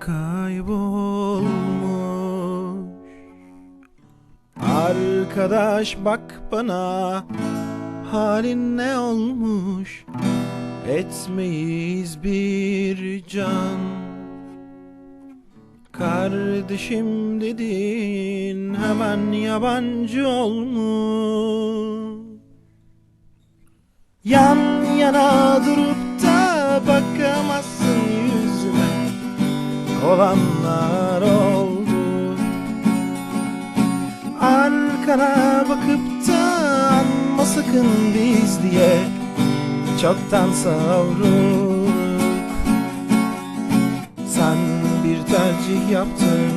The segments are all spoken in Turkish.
kaybolmuş. Arkadaş bak bana halin ne olmuş? Etmeyiz bir can. Kardeşim dedin hemen yabancı olmuş. Yan yana durup Olanlar oldu. Arkana bakıp da anma sakın biz diye Çoktan savruk Sen bir tercih yaptın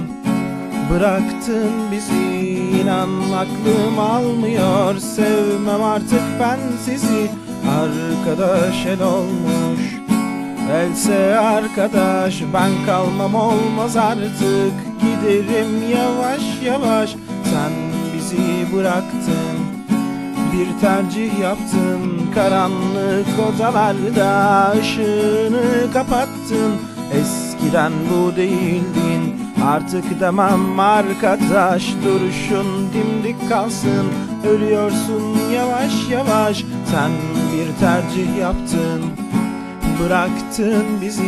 Bıraktın bizi. İnan aklım almıyor Sevmem artık ben sizi. Arkadaş el olmuş Else arkadaş ben kalmam olmaz artık. Giderim yavaş yavaş. Sen bizi bıraktın bir tercih yaptın. Karanlık odalarda ışığını kapattın. Eskiden bu değildin artık demem arkadaş. Duruşun dimdik kalsın ölüyorsun yavaş yavaş. Sen bir tercih yaptın Bıraktın bizi.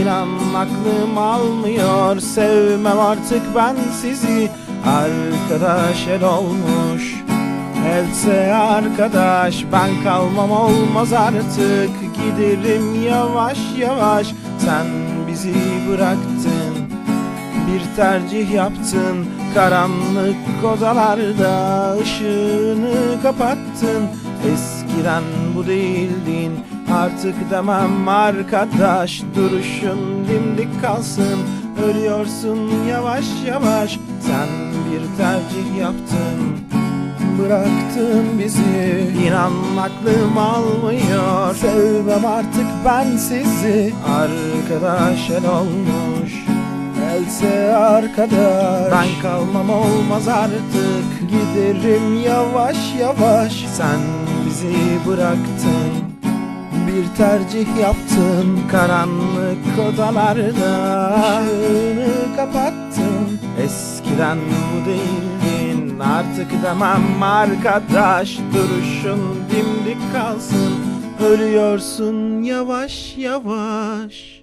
İnan aklım almıyor Sevmem artık ben sizi. Arkadaş el olmuş Else arkadaş. Ben kalmam olmaz artık. Giderim yavaş yavaş. Sen bizi bıraktın Bir tercih yaptın. Karanlık odalarda ışığını kapattın. Eskiden bu değildin artık demem arkadaş Duruşun dimdik kalsın. Ölüyorsun yavaş yavaş Sen bir tercih yaptın. Bıraktın bizi İnan aklım almıyor. Sevmem artık ben sizi Arkadaş el olmuş. Else arkadaş Ben kalmam olmaz artık. Giderim yavaş yavaş Sen bizi bıraktın bir tercih yaptın karanlık odalarda Işığını kapattın Eskiden bu değildin artık demem arkadaş Duruşun dimdik kalsın Ölüyorsun yavaş yavaş